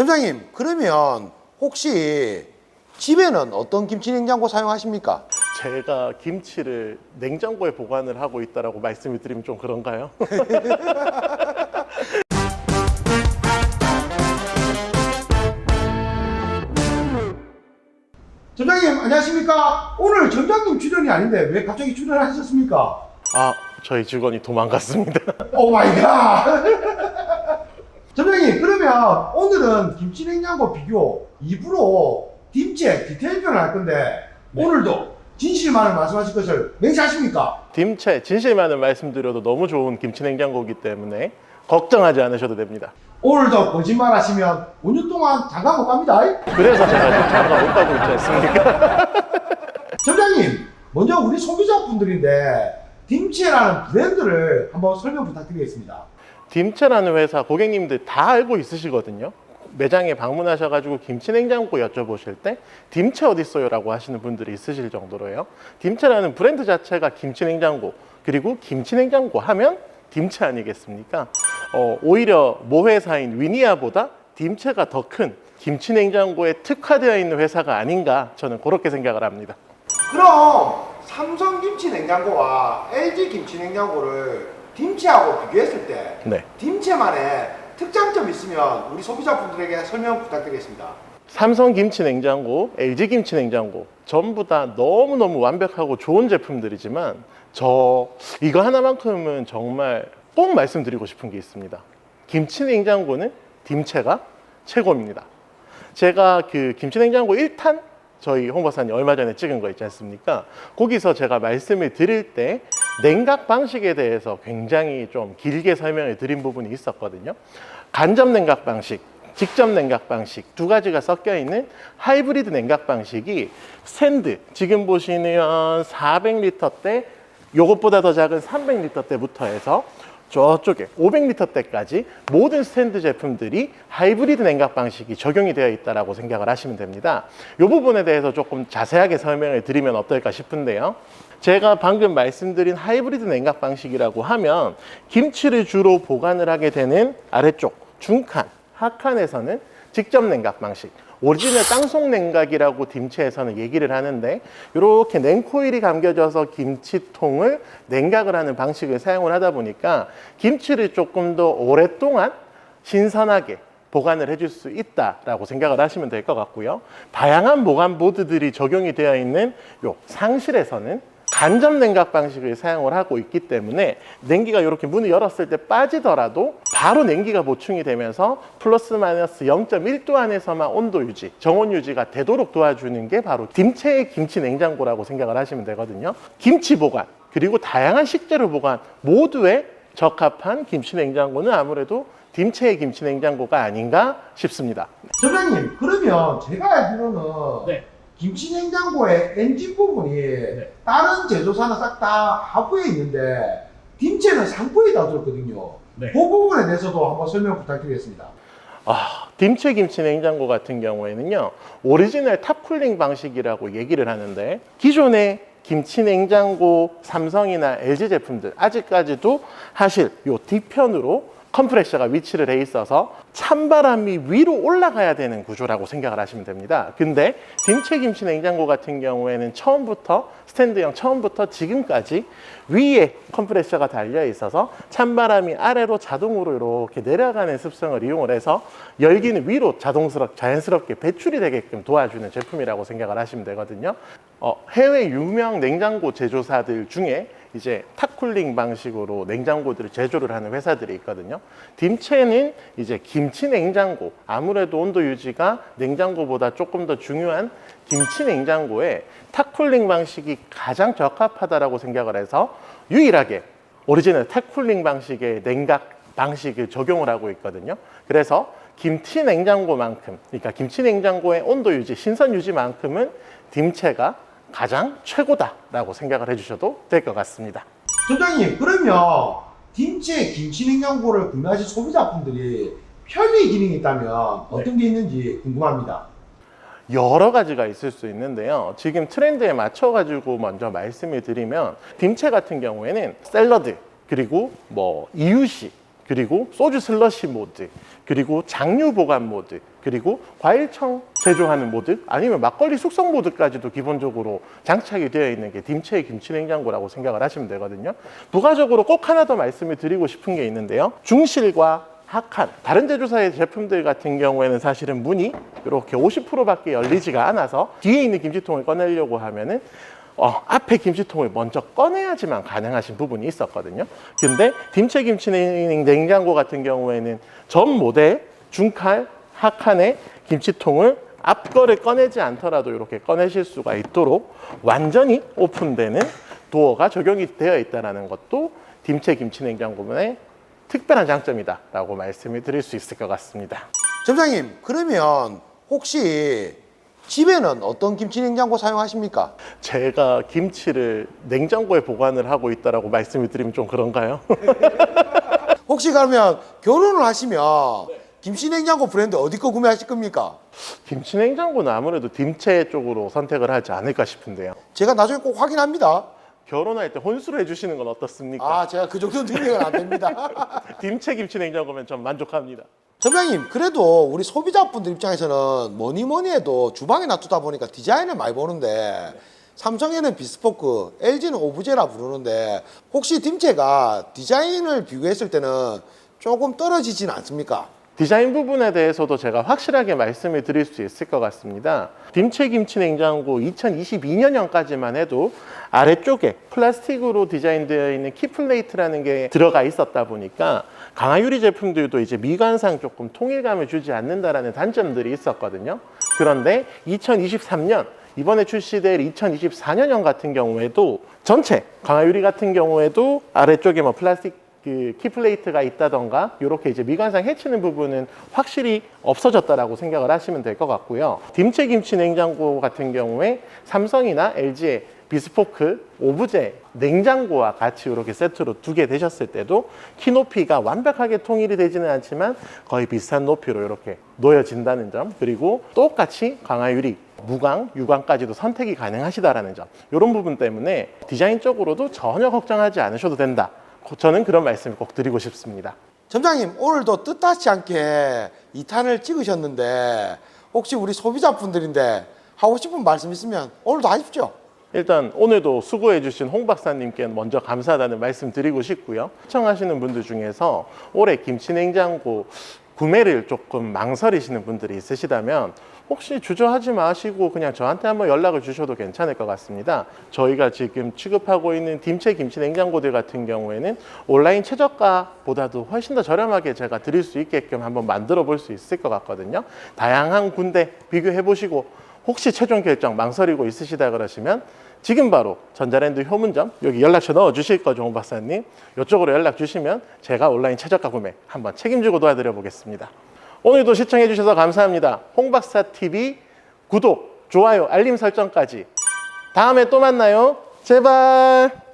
점장님, 그러면 혹시 집에는 어떤 김치 냉장고 사용하십니까? 제가 김치를 냉장고에 보관을 하고 있다라고 말씀을 드리면 좀 그런가요? 점장님, 안녕하십니까? 오늘 점장님 출연이 아닌데 왜 갑자기 출연하셨습니까? 아, 저희 직원이 도망갔습니다. 오 마이 갓! 점장님, 그러면 오늘은 김치 냉장고 비교 2부로 딤체 디테일편을 할 건데 오늘도 진실만을 말씀하실 것을 맹세하십니까? 딤체 진실만을 말씀드려도 너무 좋은 김치 냉장고이기 때문에 걱정하지 않으셔도 됩니다. 오늘도 거짓말 하시면 5년 동안 장가 못 갑니다. 그래서 제가 지금 잠깐 못 가고 있지 않습니까? 점장님, 먼저 우리 소비자분들인데 딤체라는 브랜드를 한번 설명 부탁드리겠습니다. 딤체라는 회사 고객님들 다 알고 있으시거든요. 매장에 방문하셔가지고 김치 냉장고 여쭤보실 때 딤체 어디 있어요 라고 하시는 분들이 있으실 정도로요. 딤체라는 브랜드 자체가 김치 냉장고 그리고 김치 냉장고 하면 딤체 아니겠습니까? 어, 오히려 모회사인 위니아보다 딤체가 더 큰 김치 냉장고에 특화되어 있는 회사가 아닌가 저는 그렇게 생각을 합니다. 그럼 삼성 김치 냉장고와 LG 김치 냉장고를 딤체하고 비교했을 때 네. 딤체만의 특장점 있으면 우리 소비자분들에게 설명 부탁드리겠습니다. 삼성 김치 냉장고, LG 김치 냉장고 전부 다 너무너무 완벽하고 좋은 제품들이지만 저 이거 하나만큼은 정말 꼭 말씀드리고 싶은 게 있습니다. 김치 냉장고는 딤체가 최고입니다. 제가 그 김치 냉장고 1탄 저희 홍보사님 얼마 전에 찍은 거 있지 않습니까? 거기서 제가 말씀을 드릴 때 냉각 방식에 대해서 굉장히 좀 길게 설명을 드린 부분이 있었거든요. 간접 냉각 방식, 직접 냉각 방식 두 가지가 섞여 있는 하이브리드 냉각 방식이 스탠드 지금 보시면 400리터대 요것보다 더 작은 300리터대부터 해서 저쪽에 500리터대까지 모든 스탠드 제품들이 하이브리드 냉각 방식이 적용이 되어 있다라고 생각을 하시면 됩니다. 이 부분에 대해서 조금 자세하게 설명을 드리면 어떨까 싶은데요. 제가 방금 말씀드린 하이브리드 냉각 방식이라고 하면 김치를 주로 보관을 하게 되는 아래쪽 중칸, 하칸에서는 직접 냉각 방식, 오리지널 땅속 냉각이라고 딤체에서는 얘기를 하는데 이렇게 냉코일이 감겨져서 김치통을 냉각을 하는 방식을 사용을 하다 보니까 김치를 조금 더 오랫동안 신선하게 보관을 해줄 수 있다라고 생각을 하시면 될 것 같고요. 다양한 보관 보드들이 적용이 되어 있는 요 상실에서는 간접 냉각 방식을 사용을 하고 있기 때문에 냉기가 이렇게 문을 열었을 때 빠지더라도 바로 냉기가 보충이 되면서 플러스 마이너스 0.1도 안에서만 온도 유지, 정온 유지가 되도록 도와주는 게 바로 딤체의 김치 냉장고라고 생각을 하시면 되거든요. 김치 보관 그리고 다양한 식재료 보관 모두에 적합한 김치 냉장고는 아무래도 딤체의 김치 냉장고가 아닌가 싶습니다. 점장님, 그러면 제가 알기로는 네. 김치 냉장고의 엔진 부분이 다른 제조사는 싹 다 하부에 있는데 딤체는 상부에 다 들었거든요. 네. 그 부분에 대해서도 한번 설명 부탁드리겠습니다. 아, 딤체 김치 냉장고 같은 경우에는요, 오리지널 탑쿨링 방식이라고 얘기를 하는데, 기존의 김치 냉장고 삼성이나 LG 제품들, 아직까지도 사실 요 뒤편으로 컴프레셔가 위치를 해 있어서 찬바람이 위로 올라가야 되는 구조라고 생각을 하시면 됩니다. 근데 딤체 김치 냉장고 같은 경우에는 처음부터 스탠드형 처음부터 지금까지 위에 컴프레셔가 달려 있어서 찬바람이 아래로 자동으로 이렇게 내려가는 습성을 이용을 해서 열기는 위로 자동스럽 자연스럽게 배출이 되게끔 도와주는 제품이라고 생각을 하시면 되거든요. 어, 해외 유명 냉장고 제조사들 중에 이제 탑쿨링 방식으로 냉장고들을 제조를 하는 회사들이 있거든요. 딤체는 이제 김치 냉장고, 아무래도 온도 유지가 냉장고보다 조금 더 중요한 김치 냉장고에 탑쿨링 방식이 가장 적합하다라고 생각을 해서 유일하게 오리지널 탑쿨링 방식의 냉각 방식을 적용을 하고 있거든요. 그래서 김치 냉장고만큼, 그러니까 김치 냉장고의 온도 유지, 신선 유지만큼은 딤체가 가장 최고다라고 생각을 해주셔도 될 것 같습니다. 점장님, 그러면 딤체 김치 냉장고를 구매하신 소비자분들이 편리 기능이 있다면 어떤 게 있는지 궁금합니다. 여러 가지가 있을 수 있는데요. 지금 트렌드에 맞춰가지고 먼저 말씀을 드리면 딤체 같은 경우에는 샐러드 그리고 뭐 이유식 그리고 소주 슬러시 모드, 그리고 장류 보관 모드, 그리고 과일청 제조하는 모드, 아니면 막걸리 숙성 모드까지도 기본적으로 장착이 되어 있는 게 딤체의 김치 냉장고라고 생각을 하시면 되거든요. 부가적으로 꼭 하나 더 말씀을 드리고 싶은 게 있는데요. 중실과 하칸 다른 제조사의 제품들 같은 경우에는 사실은 문이 이렇게 50%밖에 열리지가 않아서 뒤에 있는 김치통을 꺼내려고 하면은 어, 앞에 김치통을 먼저 꺼내야지만 가능하신 부분이 있었거든요. 근데 김치 냉- 냉장고 같은 경우에는 전 모델 중칼 하칸의 김치통을 앞 거를 꺼내지 않더라도 이렇게 꺼내실 수가 있도록 완전히 오픈되는 도어가 적용이 되어 있다는 것도 딤체 김치 냉장고의 특별한 장점이다라고 말씀을 드릴 수 있을 것 같습니다. 점장님, 그러면 혹시 집에는 어떤 김치 냉장고 사용하십니까? 제가 김치를 냉장고에 보관을 하고 있다라고 말씀을 드리면 좀 그런가요? 혹시 그러면 결혼을 하시면 김치 냉장고 브랜드 어디 거 구매하실 겁니까? 김치 냉장고는 아무래도 딤체 쪽으로 선택을 하지 않을까 싶은데요. 제가 나중에 꼭 확인합니다. 결혼할 때 혼수를 해주시는 건 어떻습니까? 아, 제가 그 정도 능력은 안 됩니다. 딤체 김치 냉장고면 전 만족합니다. 점장님, 그래도 우리 소비자분들 입장에서는 뭐니 뭐니 해도 주방에 놔두다 보니까 디자인을 많이 보는데 삼성에는 비스포크, LG는 오브제라 부르는데 혹시 딤체가 디자인을 비교했을 때는 조금 떨어지진 않습니까? 디자인 부분에 대해서도 제가 확실하게 말씀을 드릴 수 있을 것 같습니다. 딤체 김치 냉장고 2022년형까지만 해도 아래쪽에 플라스틱으로 디자인되어 있는 키플레이트라는 게 들어가 있었다 보니까 강화유리 제품들도 이제 미관상 조금 통일감을 주지 않는다라는 단점들이 있었거든요. 그런데 2023년 이번에 출시될 2024년형 같은 경우에도 전체 강화유리 같은 경우에도 아래쪽에 뭐 플라스틱 그 키플레이트가 있다던가 이렇게 이제 미관상 해치는 부분은 확실히 없어졌다라고 생각을 하시면 될 것 같고요. 딤체 김치 냉장고 같은 경우에 삼성이나 LG의 비스포크 오브제 냉장고와 같이 이렇게 세트로 두 개 되셨을 때도 키 높이가 완벽하게 통일이 되지는 않지만 거의 비슷한 높이로 이렇게 놓여진다는 점 그리고 똑같이 강화유리 무광, 유광까지도 선택이 가능하시다라는 점 이런 부분 때문에 디자인적으로도 전혀 걱정하지 않으셔도 된다. 저는 그런 말씀을 꼭 드리고 싶습니다. 점장님, 오늘도 뜻하지 않게 2탄을 찍으셨는데 혹시 우리 소비자분들인데 하고 싶은 말씀 있으면 오늘도 하십시오. 일단 오늘도 수고해 주신 홍 박사님께 먼저 감사하다는 말씀 드리고 싶고요. 시청하시는 분들 중에서 올해 김치 냉장고 구매를 조금 망설이시는 분들이 있으시다면 혹시 주저하지 마시고 그냥 저한테 한번 연락을 주셔도 괜찮을 것 같습니다. 저희가 지금 취급하고 있는 딤체 김치 냉장고들 같은 경우에는 온라인 최저가보다도 훨씬 더 저렴하게 제가 드릴 수 있게끔 한번 만들어 볼 수 있을 것 같거든요. 다양한 군데 비교해 보시고 혹시 최종 결정 망설이고 있으시다 그러시면 지금 바로 전자랜드 효문점 여기 연락처 넣어 주실 거죠, 홍 박사님. 이쪽으로 연락 주시면 제가 온라인 최저가 구매 한번 책임지고 도와드려 보겠습니다. 오늘도 시청해 주셔서 감사합니다. 홍 박사 TV 구독, 좋아요, 알림 설정까지 다음에 또 만나요. 제발.